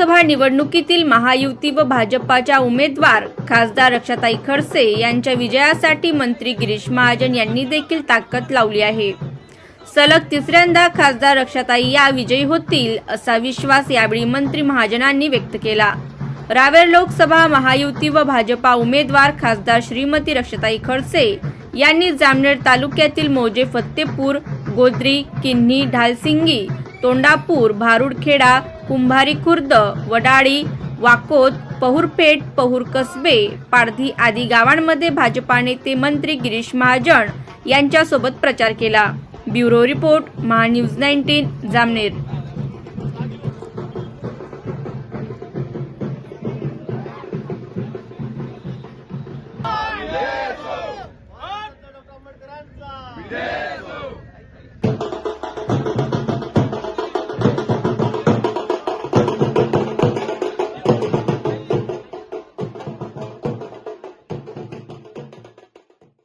लोकसभा निवडणुकीतील महायुती व भाजपाच्या उमेदवार खासदार रक्षाताई खडसे यांच्या विजयासाठी मंत्री गिरीश महाजन यांनी देखील ताकद लावली आहे. सलग तिसऱ्यांदा खासदार रक्षाताई या विजयी होतील असा विश्वास यावेळी मंत्री महाजनांनी व्यक्त केला. रावेर लोकसभा महायुती व भाजपा उमेदवार खासदार श्रीमती रक्षाताई खडसे यांनी जामनेर तालुक्यातील मौजे फत्तेपूर गोद्री किन्ही ढालसिंगी तोंडापूर भारुडखेडा कुंभारी खुर्द वडाळी वाकोत पहुरपेठ पहुर कसबे पारधी आदी गावांमध्ये भाजपा नेते मंत्री गिरीश महाजन यांच्यासोबत प्रचार केला. Bureau report MahaNews nineteen Jamner. Yeah!